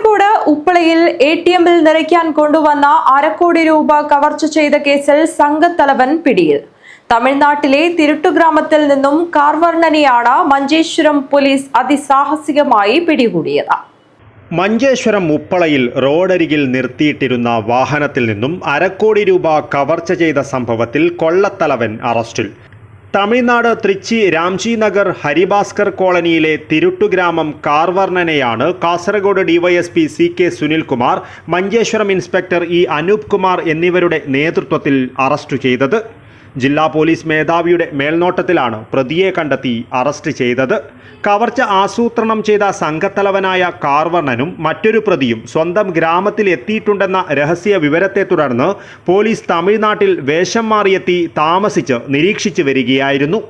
Kasaragod ഉപ്പളയിൽ A T എമ്മിൽ നിറയ്ക്കാൻ കൊണ്ടുവന്ന അരക്കോടി രൂപ കവർച്ച ചെയ്ത കേസിൽ സംഘത്തലവൻ പിടിയിൽ. തമിഴ്നാട്ടിലെ തിരുട്ടുഗ്രാമത്തിൽ നിന്നും കാർവർണനെയാണ് മഞ്ചേശ്വരം പോലീസ് അതിസാഹസികമായി പിടികൂടിയത്. മഞ്ചേശ്വരം ഉപ്പളയിൽ റോഡരികിൽ നിർത്തിയിട്ടിരുന്ന വാഹനത്തിൽ നിന്നും അരക്കോടി രൂപ കവർച്ച ചെയ്ത സംഭവത്തിൽ കൊള്ളത്തലവൻ അറസ്റ്റിൽ. തമിഴ്നാട് തൃച്ചി രാംജി നഗർ ഹരിഭാസ്കർ കോളനിയിലെ തിരുട്ടുഗ്രാമം കാർവർണനെയാണ് Kasaragod DYSP C K Sunilkumar Manjeshwaram inspector E Anoop Kumar എന്നിവരുടെ നേതൃത്വത്തിൽ അറസ്റ്റ് ചെയ്തത്. ജില്ലാ പോലീസ് മേധാവിയുടെ മേൽനോട്ടത്തിലാണ് പ്രതിയെ കണ്ടെത്തി അറസ്റ്റ് ചെയ്തത്. കവർച്ച ആസൂത്രണം ചെയ്ത സംഘത്തലവനായ കാർവർണനും മറ്റൊരു പ്രതിയും സ്വന്തം ഗ്രാമത്തിൽ എത്തിയിട്ടുണ്ടെന്ന രഹസ്യ വിവരത്തെ തുടർന്ന് പോലീസ് തമിഴ്നാട്ടിൽ വേഷം മാറിയെത്തി താമസിച്ച് നിരീക്ഷിച്ചു വരികയായിരുന്നു.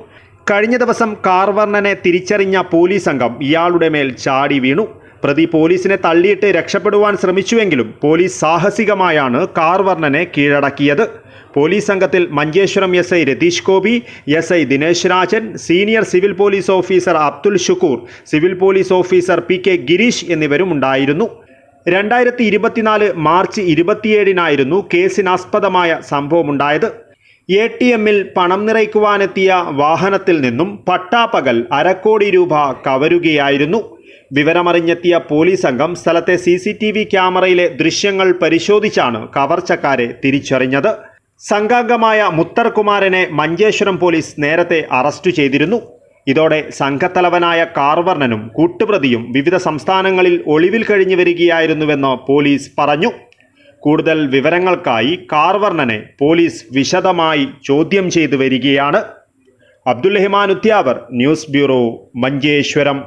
കഴിഞ്ഞ ദിവസം കാർവർണനെ തിരിച്ചറിഞ്ഞ പോലീസ് സംഘം ഇയാളുടെ മേൽ ചാടി വീണു. പ്രതി പോലീസിനെ തള്ളിയിട്ട് രക്ഷപ്പെടുവാൻ ശ്രമിച്ചുവെങ്കിലും പോലീസ് സാഹസികമായാണ് കാർവർണനെ കീഴടക്കിയത്. പോലീസ് സംഘത്തിൽ Manjeshwaram S I Ratheesh Gopi S I Dinesh Rajan senior civil police officer Abdul Shukkur civil police officer P K Gireesh എന്നിവരും ഉണ്ടായിരുന്നു. രണ്ടായിരത്തി ഇരുപത്തിനാല് മാർച്ച് ഇരുപത്തിയേഴിനായിരുന്നു കേസിനാസ്പദമായ സംഭവമുണ്ടായത്. എ ടി എമ്മിൽ പണം നിറയ്ക്കുവാനെത്തിയ വാഹനത്തിൽ നിന്നും പട്ടാപ്പകൽ അരക്കോടി രൂപ കവരുകയായിരുന്നു. വിവരമറിഞ്ഞെത്തിയ പോലീസ് സംഘം സ്ഥലത്തെ സി ക്യാമറയിലെ ദൃശ്യങ്ങൾ പരിശോധിച്ചാണ് കവർച്ചക്കാരെ തിരിച്ചറിഞ്ഞത്. സംഘാംഗമായ മുത്തർകുമാരനെ മഞ്ചേശ്വരം പോലീസ് നേരത്തെ അറസ്റ്റ് ചെയ്തിരുന്നു. ഇതോടെ സംഘത്തലവനായ കാർവർണനും കൂട്ടുപ്രതിയും വിവിധ സംസ്ഥാനങ്ങളിൽ ഒളിവിൽ കഴിഞ്ഞു വരികയായിരുന്നുവെന്ന് പോലീസ് പറഞ്ഞു. കൂടുതൽ വിവരങ്ങൾക്കായി കാർവർണനെ പോലീസ് വിശദമായി ചോദ്യം ചെയ്തു വരികയാണ്. Abdul Rahman Uthyavar news bureau Manjeshwaram.